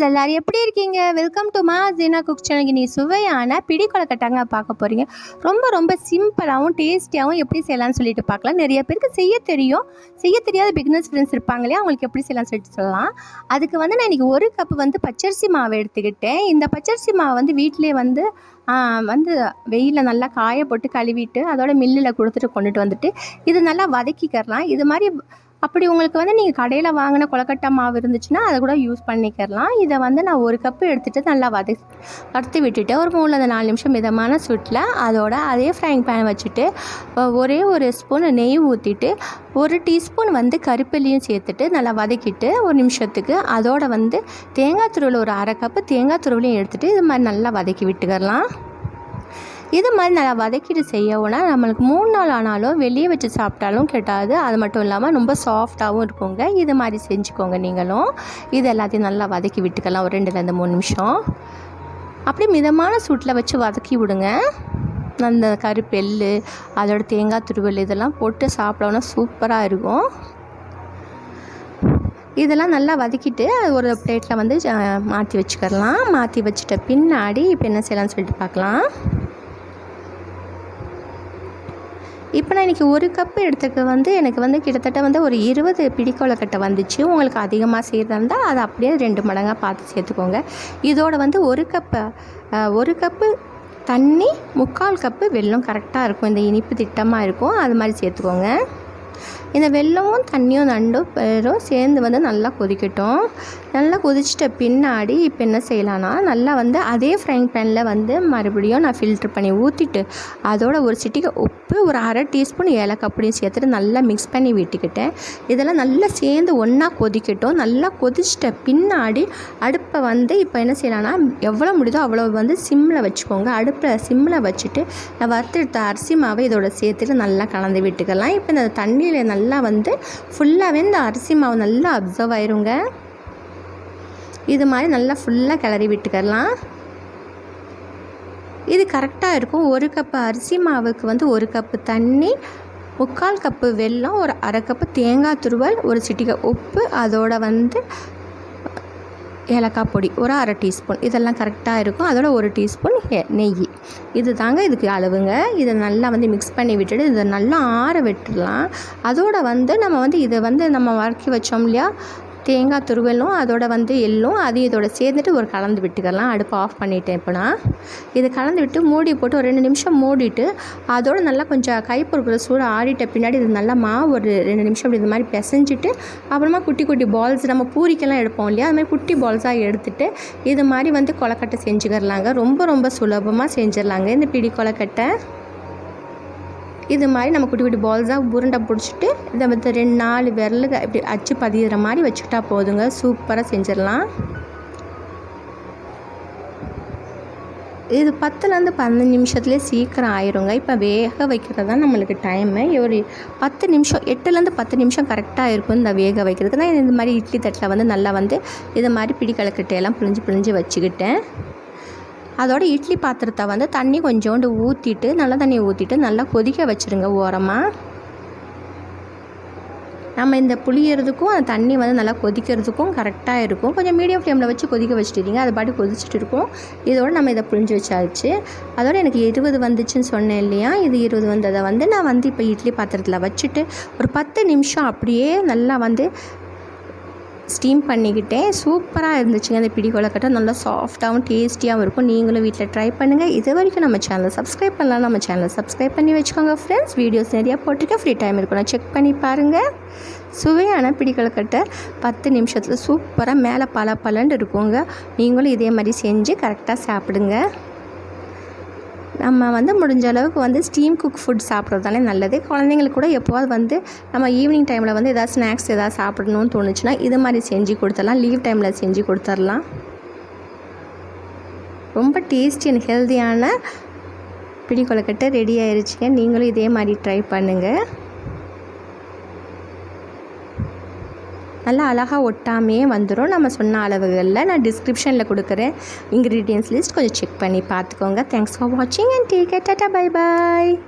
Friends எல்லோரும் எப்படி இருக்கீங்க? வெல்கம் டு மா ஜீனா குக் சேனலுக்கு நீ சுவையான பிடி கொலக்கட்டாங்க பார்க்க போகிறீங்க ரொம்ப ரொம்ப சிம்பிளாகவும் டேஸ்டியாகவும் எப்படி செய்யலாம்னு சொல்லிட்டு பார்க்கலாம். நிறைய பேருக்கு செய்ய தெரியும். செய்ய தெரியாத பிகினர்ஸ் ஃப்ரெண்ட்ஸ் இருப்பாங்க இல்லையா? அவங்களுக்கு எப்படி செய்யலாம்னு சொல்லிட்டு சொல்லலாம். அதுக்கு வந்து நான் இன்றைக்கி ஒரு கப் வந்து பச்சரிசி மாவு எடுத்துக்கிட்டேன். இந்த பச்சரிசி மாவு வந்து வீட்டிலே வந்து வந்து வெயிலில் நல்லா காய போட்டு கழுவிட்டு அதோட மில்லில் கொடுத்துட்டு கொண்டுட்டு வந்துட்டு இது நல்லா வதக்கிக்கிறலாம். இது மாதிரி அப்படி உங்களுக்கு வந்து நீங்கள் கடையில் வாங்கின கொலக்கட்டை மாவு இருந்துச்சுன்னா அதை கூட யூஸ் பண்ணிக்கிறலாம் இதை வந்து நான் ஒரு கப்பு எடுத்துகிட்டு நல்லா வத வறுத்து விட்டுட்டு ஒரு மூணுலேருந்து நாலு நிமிஷம் மிதமான சுட்டில் அதோட அதே ஃப்ரைங் பேன் வச்சுட்டு ஒரே ஒரு ஸ்பூன் நெய் ஊற்றிட்டு ஒரு டீஸ்பூன் வந்து கருப்பிலையும் சேர்த்துட்டு நல்லா வதக்கிட்டு ஒரு நிமிஷத்துக்கு அதோட வந்து தேங்காய் துருவில் ஒரு அரை கப்பு தேங்காய் துருவிலையும் எடுத்துகிட்டு இது மாதிரி நல்லா வதக்கி விட்டுக்கிறலாம் இது மாதிரி நல்லா வதக்கிட்டு செய்யவுனா நம்மளுக்கு மூணு நாள் ஆனாலும் வெளியே வச்சு சாப்பிட்டாலும் கெட்டாது. அது மட்டும் இல்லாமல் ரொம்ப சாஃப்டாகவும் இருக்குங்க. இது மாதிரி செஞ்சுக்கோங்க நீங்களும். இது எல்லாத்தையும் நல்லா வதக்கி விட்டுக்கலாம். ஒரு ரெண்டுலேருந்து மூணு நிமிஷம். அப்படியே மிதமான சூட்டில் வச்சு வதக்கி விடுங்க. அந்த கருப்பெல்லு அதோட தேங்காய் துருவல் இதெல்லாம் போட்டு சாப்பிட்டோன்னா சூப்பராக இருக்கும். இதெல்லாம் நல்லா வதக்கிட்டு அது ஒரு பிளேட்டில் வந்து மாற்றி வச்சுக்கலாம் மாற்றி வச்சுட்ட பின்னாடி இப்போ என்ன செய்யலாம்னு சொல்லிட்டு பார்க்கலாம். இப்போ நான் இன்றைக்கி ஒரு கப்பு எடுத்துக்க வந்து எனக்கு வந்து கிட்டத்தட்ட வந்து ஒரு இருபது பிடிக்கொலக்கட்டை வந்துச்சு. உங்களுக்கு அதிகமாக செய்கிறதா இருந்தால் அதை அப்படியே ரெண்டு மடங்காக பார்த்து சேர்த்துக்கோங்க. இதோட வந்து ஒரு கப்பு ஒரு கப்பு தண்ணி முக்கால் கப்பு வெல்லம் கரெக்டாக இருக்கும். இந்த இனிப்பு திட்டமாக இருக்கும். அது மாதிரி சேர்த்துக்கோங்க. இந்த வெள்ளமும் தண்ணியும் நண்டும் பேரும் சேர்ந்து வந்து நல்லா கொதிக்கட்டும். நல்லா கொதிச்சிட்ட பின்னாடி இப்போ என்ன செய்யலான்னா நல்லா வந்து அதே ஃப்ரைங் பேனில் வந்து மறுபடியும் நான் ஃபில்ட்ரு பண்ணி ஊற்றிட்டு அதோட ஒரு சிட்டிக்கு உப்பு ஒரு அரை டீஸ்பூன் ஏலக்காய் அப்படியும் சேர்த்துட்டு நல்லா மிக்ஸ் பண்ணி விட்டுக்கிட்டேன். இதெல்லாம் நல்லா சேர்ந்து ஒன்றா கொதிக்கட்டும். நல்லா கொதிச்சிட்ட பின்னாடி அடுப்பை வந்து இப்போ என்ன செய்யலான்னா எவ்வளோ முடியுதோ அவ்வளோ வந்து சிம்மில் வச்சுக்கோங்க. அடுப்பில் சிம்மில் வச்சுட்டு நான் வறுத்தெடுத்த அரிசி மாவை இதோட சேர்த்துட்டு நல்லா கலந்து விட்டுக்கலாம். இப்போ இந்த தண்ணி தண்ணியில் நல்லா வந்து ஃபுல்லாகவே இந்த அரிசி மாவு நல்லா அப்சர்வ் ஆயிருங்க. இது மாதிரி நல்லா ஃபுல்லாக கிளறி விட்டுக்கலாம். இது கரெக்டாக இருக்கும். ஒரு கப்பு அரிசி மாவுக்கு வந்து ஒரு கப்பு தண்ணி முக்கால் கப்பு வெல்லம் ஒரு அரை கப்பு தேங்காய் துருவல் ஒரு சிட்டிகை உப்பு அதோட வந்து ஏலக்காய் பொடி ஒரு அரை டீஸ்பூன் இதெல்லாம் கரெக்டாக இருக்கும். அதோட ஒரு டீஸ்பூன் நெய். இது தாங்க இதுக்கு அளவுங்க. இதை நல்லா வந்து மிக்ஸ் பண்ணி விட்டுட்டு இதை நல்லா ஆற விட்டுடலாம். அதோடு வந்து நம்ம வந்து இதை வந்து நம்ம வதக்கி வச்சோம் இல்லையா? தேங்காய் துருவலும் அதோட வந்து எள்ளும் அதையும் இதோட சேர்ந்துட்டு ஒரு கலந்து விட்டுக்கலாம். அடுப்பு ஆஃப் பண்ணிட்டேன் இப்போனா இது கலந்து விட்டு மூடி போட்டு ஒரு ரெண்டு நிமிஷம் மூடிட்டு அதோட நல்லா கொஞ்சம் கை சூடு ஆடிட்ட பின்னாடி இது நல்லா மாவு ஒரு ரெண்டு நிமிஷம் அப்படி இது மாதிரி பிசைஞ்சிட்டு அப்புறமா குட்டி குட்டி பால்ஸ் நம்ம பூரிக்கெல்லாம் எடுப்போம் இல்லையா? அது மாதிரி குட்டி பால்ஸாக எடுத்துட்டு இது மாதிரி வந்து கொலக்கட்டை செஞ்சுக்கிறலாங்க ரொம்ப ரொம்ப சுலபமாக செஞ்சிடலாங்க. இந்த பிடி கொலக்கட்டை இது மாதிரி நம்ம குட்டி குட்டி பால்ஸாக உருண்டை பிடிச்சிட்டு இதை வந்து ரெண்டு நாலு விரலுக்கு இப்படி அச்சு பதிகிற மாதிரி வச்சுக்கிட்டா போதுங்க. சூப்பராக செஞ்சிடலாம். இது பத்துலேருந்து பதினஞ்சு நிமிஷத்துலேயே சீக்கிரம் ஆயிருங்க. இப்போ வேக வைக்கிறது தான் நம்மளுக்கு டைமு ஒரு பத்து நிமிஷம் எட்டுலேருந்து பத்து நிமிஷம் கரெக்டாக இருக்கும் இந்த வேக வைக்கிறதுக்கு. நான் இந்த மாதிரி இட்லி தட்டில் வந்து நல்லா வந்து இது மாதிரி பிடி கலக்கட்டையெல்லாம் பிழிஞ்சு பிழிஞ்சு வச்சுக்கிட்டேன். அதோட இட்லி பாத்திரத்தை வந்து தண்ணி கொஞ்சோண்டு ஊற்றிட்டு நல்ல தண்ணியை ஊற்றிட்டு நல்லா கொதிக்க வச்சுருங்க ஓரமாக நம்ம இந்த புளியறதுக்கும் அந்த தண்ணி வந்து நல்லா கொதிக்கிறதுக்கும் கரெக்டாக இருக்கும். கொஞ்சம் மீடியம் ஃப்ளேமில் வச்சு கொதிக்க வச்சுட்டீங்க. அது பாட்டு கொதிச்சுட்டு இருக்கும். இதோடு நம்ம இதை புளிஞ்சு வச்சாச்சு. அதோட எனக்கு இருபது வந்துச்சுன்னு சொன்னேன் இல்லையா? இது இருபது வந்ததை வந்து நான் வந்து இப்போ இட்லி பாத்திரத்தில் வச்சுட்டு ஒரு பத்து நிமிஷம் அப்படியே நல்லா வந்து ஸ்டீம் பண்ணிக்கிட்டேன் சூப்பராக இருந்துச்சுங்க. அந்த பிடி கொலக்கட்டை நல்லா சாஃப்டாகவும் டேஸ்டியாகவும் இருக்கும். நீங்களும் வீட்டில் ட்ரை பண்ணுங்கள் இது வரைக்கும் நம்ம சேனலை சப்ஸ்கிரைப் பண்ணலாம் நம்ம சேனலை சப்ஸ்கிரைப் பண்ணி வச்சுக்கோங்க ஃப்ரெண்ட்ஸ் வீடியோஸ் நிறையா போட்டிருக்கேன். ஃப்ரீ டைம் இருக்கும். நான் செக் பண்ணி பாருங்கள் சுவையான பிடி கொலக்கட்டை பத்து நிமிஷத்தில் சூப்பராக மேலே பல பலன்னு இருக்குங்க. நீங்களும் இதே மாதிரி செஞ்சு கரெக்டாக சாப்பிடுங்க. நம்ம வந்து முடிஞ்ச அளவுக்கு வந்து ஸ்டீம் குக் ஃபுட் சாப்பிட்றதாலே நல்லது. குழந்தைங்களுக்கு கூட எப்போவாது வந்து நம்ம ஈவினிங் டைமில் வந்து எதாவது ஸ்நாக்ஸ் எதாவது சாப்பிடணும்னு தோணுச்சுன்னா இது மாதிரி செஞ்சு கொடுத்துடலாம். லீவ் டைமில் செஞ்சு கொடுத்துர்லாம் ரொம்ப டேஸ்டி அண்ட் ஹெல்த்தியான பிடி கொழுக்கட்டை ரெடி ஆயிடுச்சுங்க நீங்களும் இதே மாதிரி ட்ரை பண்ணுங்கள் நல்லா அழகாக ஒட்டாமையே வந்துடும் நம்ம சொன்ன அளவுகளில் நான் டிஸ்கிரிப்ஷனில் கொடுக்குறேன். இன்க்ரீடியன்ஸ் லிஸ்ட் கொஞ்சம் செக் பண்ணி பார்த்துக்கோங்க. தேங்க்ஸ் ஃபார் வாட்சிங் and take tata bye bye